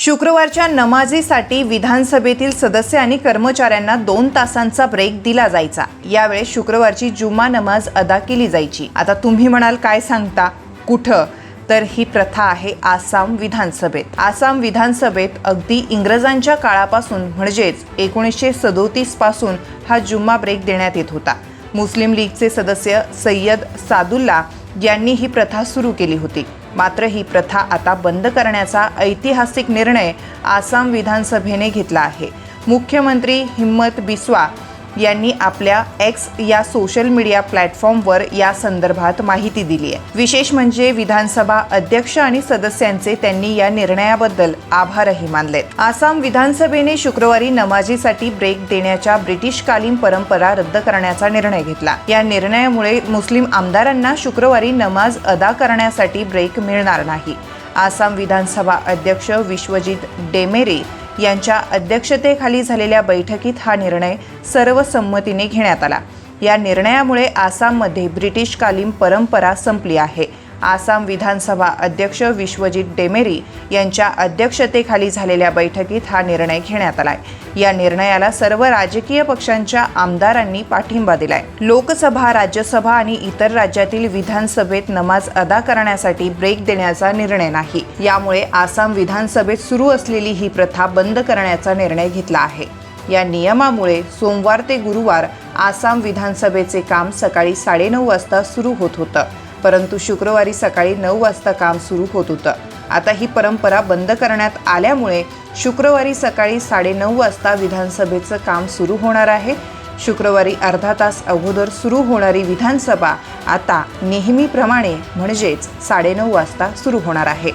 शुक्रवारच्या नमाजीसाठी विधानसभेतील सदस्य आणि कर्मचाऱ्यांना दोन तासांचा ब्रेक दिला जायचा. यावेळेस शुक्रवारची जुमा नमाज अदा केली जायची. आता तुम्ही म्हणाल काय सांगता? कुठं? तर ही प्रथा आहे आसाम विधानसभेत. आसाम विधानसभेत अगदी इंग्रजांच्या काळापासून म्हणजेच एकोणीसशे सदोतीसपासून हा जुम्मा ब्रेक देण्यात येत होता. मुस्लिम लीगचे सदस्य सय्यद सादुल्ला यांनी ही प्रथा सुरू केली होती. मात्र ही प्रथा आता बंद करण्याचा ऐतिहासिक निर्णय आसाम विधानसभेने घेतला आहे. मुख्यमंत्री हिम्मत बिस्वा यांनी आपल्या एक्स या सोशल मीडिया प्लॅटफॉर्मवर या संदर्भात माहिती दिली आहे. विशेष म्हणजे विधानसभा अध्यक्ष आणि सदस्यांचे त्यांनी या निर्णयाबद्दल आभारही मानलेत. आसाम विधानसभेने शुक्रवारी नमाजीसाठी ब्रेक देण्याच्या ब्रिटिशकालीन परंपरा रद्द करण्याचा निर्णय घेतला. या निर्णयामुळे मुस्लिम आमदारांना शुक्रवारी नमाज अदा करण्यासाठी ब्रेक मिळणार नाही. आसाम विधानसभा अध्यक्ष विश्वजित डेमेरे यांच्या अध्यक्षतेखाली झालेल्या बैठकीत हा निर्णय सर्वसंमतीने घेण्यात आला. या निर्णयामुळे आसाममध्ये ब्रिटिशकालीन परंपरा संपली आहे. आसाम विधानसभा अध्यक्ष विश्वजित डेमेरी यांच्या अध्यक्षतेखाली झालेल्या बैठकीत हा निर्णय घेण्यात आलाय. या निर्णयाला सर्व राजकीय पक्षांच्या आमदारांनी पाठिंबा दिलाय. लोकसभा राज्यसभा आणि इतर राज्यातील विधानसभेत नमाज अदा करण्यासाठी ब्रेक देण्याचा निर्णय नाही. यामुळे आसाम विधानसभेत सुरू असलेली ही प्रथा बंद करण्याचा निर्णय घेतला आहे. या नियमामुळे सोमवार ते गुरुवार आसाम विधानसभेचे काम सकाळी साडेनऊ वाजता सुरू होत होतं. परंतु शुक्रवारी सकाळी नऊ वाजता काम सुरू होत होतं. आता ही परंपरा बंद करण्यात आल्यामुळे शुक्रवारी सकाळी साडेनऊ वाजता विधानसभेचं काम सुरू होणार आहे. शुक्रवारी अर्धा तास अगोदर सुरू होणारी विधानसभा आता नेहमीप्रमाणे म्हणजेच साडेनऊ वाजता सुरू होणार आहे.